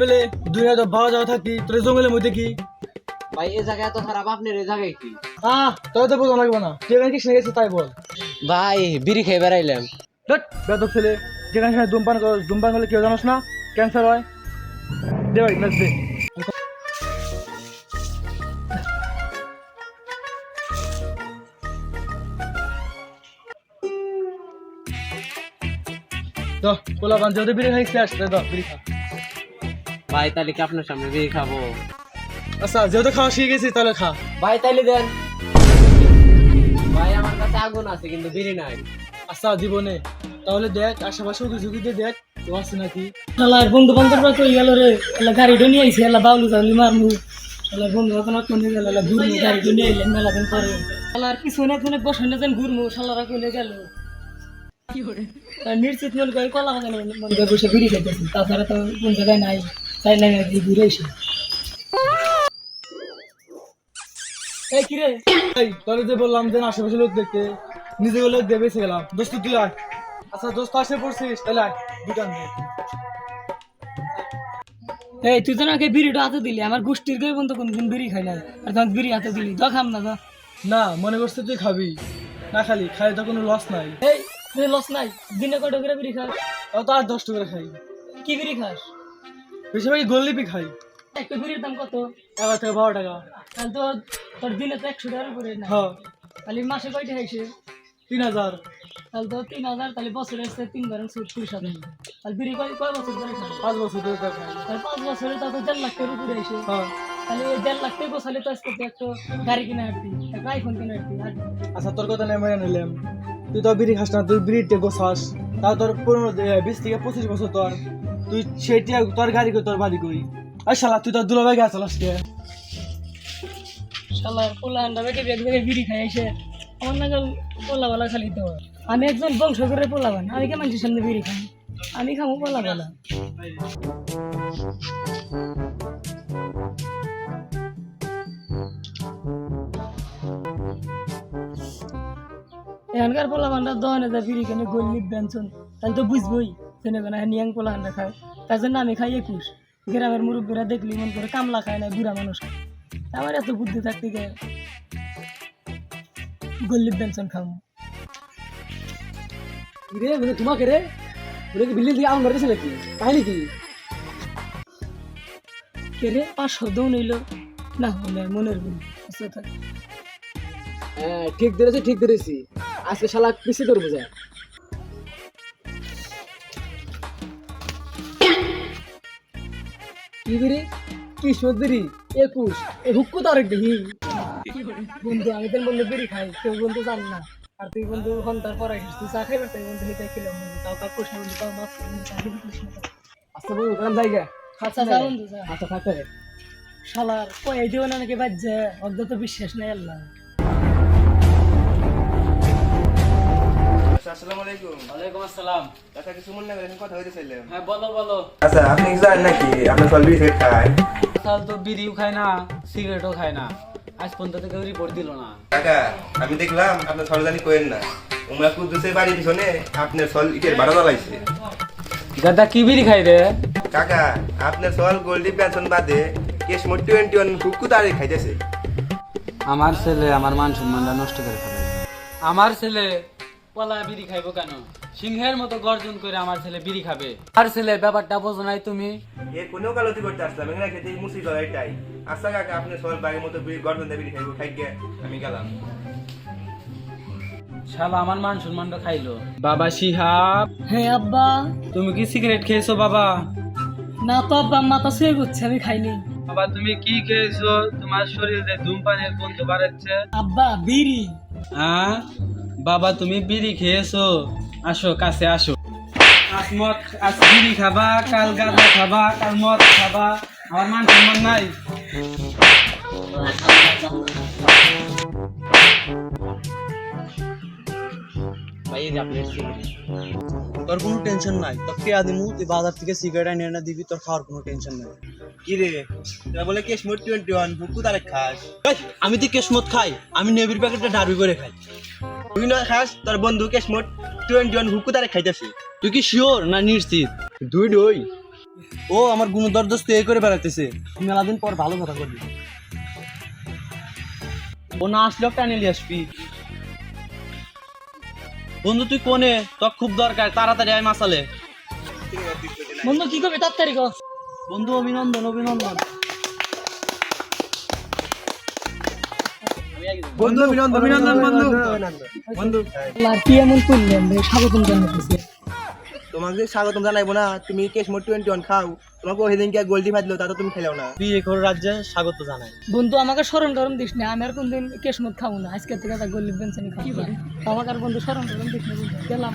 পেলে দুনিয়া তো ভালো যাওয়া থাকি তোর জঙ্গলের মধ্যে কি? ভাই এ জায়গায় এত খারাপ আপনার এ জায়গায় কি? আহ তোর তো বোঝা লাগবে না। তুই এখানে কি শুনে গেছিস তাই বল। ভাই বিড়ি খেয়ে বেড়াইলাম। ধট বেদব ছেলে। যেখানে সেখানে ধূমপান কর ধূমপান করলে কেউ জানোস না ক্যান্সার হয়। দে ভাই ম্যাচ দে। তো পোলা বান যদি বিড়ি খাইছি আসতে দাও বিড়ি খা। ভাই তাহলে কি আপনার সামনে বিড়ি খাব? আচ্ছা যেহেতু খাওয়া শিখে গেছি তাহলে খা। ভাই তাহলে দেন। ভাই আমার কাছে আগুন আছে কিন্তু বিড়ি নাই। আচ্ছা জীবনে। তাহলে দেখ আশেপাশে উকি ঝুঁকি দিয়ে দেখ তো আছে নাকি? বন্ধু বান্ধবরা কই গেল রে এলা গাড়িটা নিয়ে আইছে এলা বাউলু জাউলি মারমু। বন্ধু বান্ধব কোনে গেল এলা ঘুরমু গাড়িটা নিয়ে আইলেন মেলা দিন পরে। শালার পিছনে কোনে বসে না যেন ঘুরমু শালারা কইলে গেল। কি করে? নিশ্চিত মনে করে কলা বাগানে মনে করে বসে বিড়ি খাইতেছি তাছাড়া তো কোন জায়গায় নাই। তাই নাই নাকি ঘুরে এসে। এই কিরে এই তোরে যে বললাম যে আশেপাশে লোক দেখতে নিজে লোক দিয়ে বেঁচে গেলাম। দোস্ত তুই আয়। আচ্ছা দোস্ত আসে পড়ছিস তাহলে আয় দোকান এই তুই তো নাকি বিড়িটা হাতে দিলি আমার গোষ্ঠীর কেউ বন্ধু কোনদিন বিড়ি খাই না আর তখন বিড়ি হাতে দিলি তো খাম না না মনে করছে তুই খাবি। না খালি খাই তো কোনো লস নাই। এই তুই লস নাই। দিনে কয়টা করে বিড়ি খাস? তো আর দশ টাকা খাই। কি বিড়ি খাস? বেশিরভাগই গোললিপি খাই। একটা বিড়ির দাম কত? এগারো থেকে বারো টাকা। তাহলে তো তোর দিনে তো একশো টাকার উপরে না। হ্যাঁ। তাহলে মাসে কয়টা খাইছে? তিন হাজার। তাহলে তো তিন হাজার তাহলে বছরে আসছে তিন বার তিরিশ হাজার তাহলে বিড়ি কয় কয় বছর ধরে পাঁচ বছর ধরে তাহলে পাঁচ বছরে তো তো দেড় লাখ টাকার উপরে আসে হ্যাঁ। তাহলে ওই দেড় লাখ টাকা বসালে তো আজকে একটা গাড়ি কিনে হাঁটতি একটা আইফোন কিনে হাঁটতি আচ্ছা তোর কথা নেই মেনে নিলাম। তুই তো বিড়ি খাস না তুই বিড়ি টেকো খাস। তাও তোর পনেরো বিশ থেকে পঁচিশ বছর তোর তুই সেটি তোর গাড়ি কই, তোর বাড়ি কই? আর শালা, তুই তোর দুলাভাই গাছ চালাস কে? শালার পোলা আন্ডা বেটে এক জায়গায় বিড়ি খাই এসে। আমার নাগাল পোলা বলা খালি তো আমি একজন বংশ করে পোলা বান আমি কে মানুষের সামনে বিড়ি খাই আমি খামো পোলা বলা এখানকার পোলা বান্ডা দহন হাজার বিড়ি কেনে গল্লি বেঞ্চন, তাহলে তো বুঝবই। জেনে কেনা নিয়াং পোলা খায় তার জন্য আমি খাই একুশ। গ্রামের মুরব্বীরা দেখলি মন করে কামলা খায় না বুড়া মানুষ খায়। আমার এত বুদ্ধি থাকতে গে গল্লি বেঞ্চন খামো রে মানে তোমাকে রে? ওরে কি বিল্ডিং দিয়ে আগুন মারতেছে নাকি? কাহিনী কি কে রে? পাঁচ শব্দ নিল না হলে মনের ভুল। আচ্ছা হ্যাঁ ঠিক ধরেছি ঠিক ধরেছি। আজকে শালা পিছিয়ে ধরবো যায় বিড়ি কি সদ্দিরি একুশ। এ হুক্কু তো আরেক দেখি। বন্ধু আমি তো বললে বিড়ি খাই। কেউ বন্ধু জান না। আর তুই বন্ধু ঘণ্টার পরে আসিস। তুই চা খাইবার তাই বন্ধু হিতে খেলাম বন্ধু তাও কাউ কোষ বন্ধু তাও বন্ধু আচ্ছা বন্ধু কারণ জায়গা? আচ্ছা যা বন্ধু আচ্ছা থাকতে শালার কই দিও না নাকি বাজ্যে বিশ্বাস নাই আল্লাহ। আসসালামু আলাইকুম। ওয়ালাইকুম আসসালাম। আচ্ছা কিছু মনে করেন কথা হইতেছিলাম হ্যাঁ বলো বলো। আচ্ছা আপনি জানেন নাকি? আপনার সলবি সেট খায়। তাহলে তো বিড়িও খায় না সিগারেটও খায় না। আজ পর্যন্ত তো কেউ রিপোর্ট দিল না। কাকা আমি দেখলাম আপনার সলজানি কোয়েন না। উমরা কুদ্দুসের বাড়ির পিছনে আপনার সল ইটের ভাড়া জ্বালাইছে। দাদা কি বিড়ি খাই রে? কাকা আপনার সল গোল্ডি পেনশন বাদে কেস মোট টোয়েন্টি ওয়ান কুকু তারে খাইতেছে। আমার ছেলে আমার মান সম্মানটা নষ্ট করে ফেলে। আমার ছেলে পলা বিড়ি খাইবো কেন? সিংহের মতো গর্জন করে আমার ছেলে বিড়ি খাবে। আর ছেলে ব্যাপারটা বোঝো নাই তুমি। এ কোনো কালতি করতে আসলাম এখানে খেতে মুসি লড়াইটাই আচ্ছা কাকা আপনি সল বাড়ির মতো বিড়ি গর্দন দিয়ে বিড়ি খাইবো খাইকে আমি গেলাম। শালা আমার মান সম্মানটা খাইলো। বাবা শিহাব। হ্যাঁ আব্বা। তুমি কি সিগারেট খেয়েছো বাবা? না তো আব্বা মাথা শুয়ে করছে আমি খাইনি। বাবা তুমি কি খেয়েছো? তোমার শরীরে ধূমপানের গন্ধ বাড়াচ্ছে। আব্বা বিড়ি। হ্যাঁ? বাবা তুমি বিড়ি খেয়েছো? আসো কাছে আসো। আজ মদ আজ বিড়ি খাবা কাল গাঁজা খাবা কাল মদ খাবা। আমার মান সম্মান নাই। তোর কোনো টেনশন নাই। তোর কে আদিমু তুই বাজার থেকে সিগারেট এনে এনে দিবি তোর খাওয়ার কোনো টেনশন নাই। কি রে? তোরা বলে কেস মোট টোয়েন্টি ওয়ান কুকু তারে খাস আমি তো কেসমত খাই আমি নেবির প্যাকেটটা ডারবি করে খাই। খাস টোয়েন্টি ওয়ান হুকু তারে খাইতেছে। তুই কি শিওর না নিশ্চিত? দুই দুই। ও আমার এই করে বেড়াইতেছে। মেলা দিন পর ভালো কথা বলবি। ও না আসলেও টানে নিয়ে আসবি। বন্ধু, তুই কোনে? তোর খুব দরকার, তাড়াতাড়ি আয় মাসালে। বন্ধু, কি করবে? তাড়াতাড়ি কর। বন্ধু, অভিনন্দন অভিনন্দন। বন্ধু অভিনন্দন অভিনন্দন বন্ধু। বন্ধু। কি এমন করলেন রে স্বাগতম জানাতেছে তোমাকে স্বাগতম জানাইবো না তুমি কেশ মোট টোয়েন্টি ওয়ান খাও। তোমাকে ওই দিনকে গোল্ডি ফাটলো তা তো তুমি খেলেও না। বিয়ে করে রাজ্যে স্বাগত জানাই। বন্ধু আমাকে স্মরণ করম দিস না আমি আর কোনদিন কেশমত খাব না। আজকে থেকে তা গরিব বেঞ্চে খাব। আমাকে আর বন্ধু স্মরণ করম দিস না গেলাম।